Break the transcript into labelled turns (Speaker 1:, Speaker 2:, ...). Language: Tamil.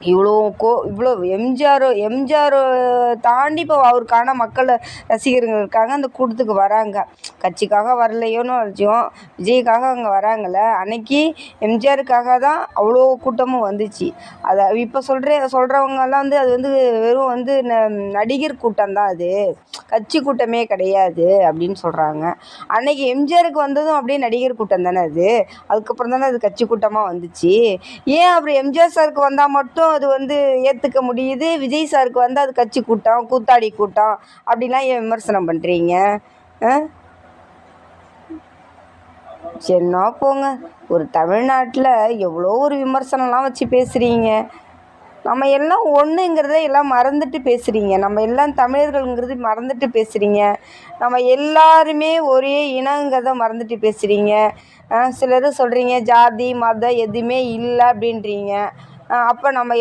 Speaker 1: இவ்வளோ கோ இவ்வளோ எம்ஜிஆர் எம்ஜிஆர் தாண்டி இப்போ அவருக்கான மக்கள் ரசிகர்கள் இருக்காங்க அந்த கூட்டத்துக்கு வராங்க. கட்சிக்காக வரலையோன்னு வச்சுக்கோம் விஜய்க்காக அங்கே வராங்கல்ல. அன்னைக்கு எம்ஜிஆருக்காக தான் அவ்வளோ கூட்டமும் வந்துச்சு. அதை இப்போ சொல்கிற சொல்கிறவங்கெல்லாம் வந்து அது வந்து வெறும் வந்து ந நடிகர் கூட்டம் தான் அது. கட்சி கூட்டமே கிடையாது அப்படின்னு சொல்கிறாங்க அன்னைக்கு எம்ஜிஆருக்கு வந்ததும் அப்படியே நடிகர் கூட்டம் தானே அது. அதுக்கப்புறம் தானே அது கட்சி கூட்டமாக வந்துச்சு. ஏன் அப்புறம் எம்ஜிஆர் சாருக்கு வந்தால் மட்டும் அது வந்து ஏற்றுக்க முடியுது. விஜய் சாருக்கு வந்து அது கட்சி கூட்டம் கூத்தாடி கூட்டம் அப்படிலாம் ஏன் விமர்சனம் பண்ணுறீங்க ஆ? சரிண்ணா போங்க. ஒரு தமிழ்நாட்டில் எவ்வளோ ஒரு விமர்சனம்லாம் வச்சு பேசுகிறீங்க நம்ம எல்லாம் ஒன்றுங்கிறத எல்லாம் மறந்துட்டு பேசுகிறீங்க நம்ம எல்லாம் தமிழர்கள்ங்கிறது மறந்துட்டு பேசுகிறீங்க நம்ம எல்லாருமே ஒரே இனங்கிறத மறந்துட்டு பேசுகிறீங்க சிலர் சொல்கிறீங்க ஜாதி மதம் எதுவுமே இல்லை அப்படின்றீங்க. அப்போ நம்ம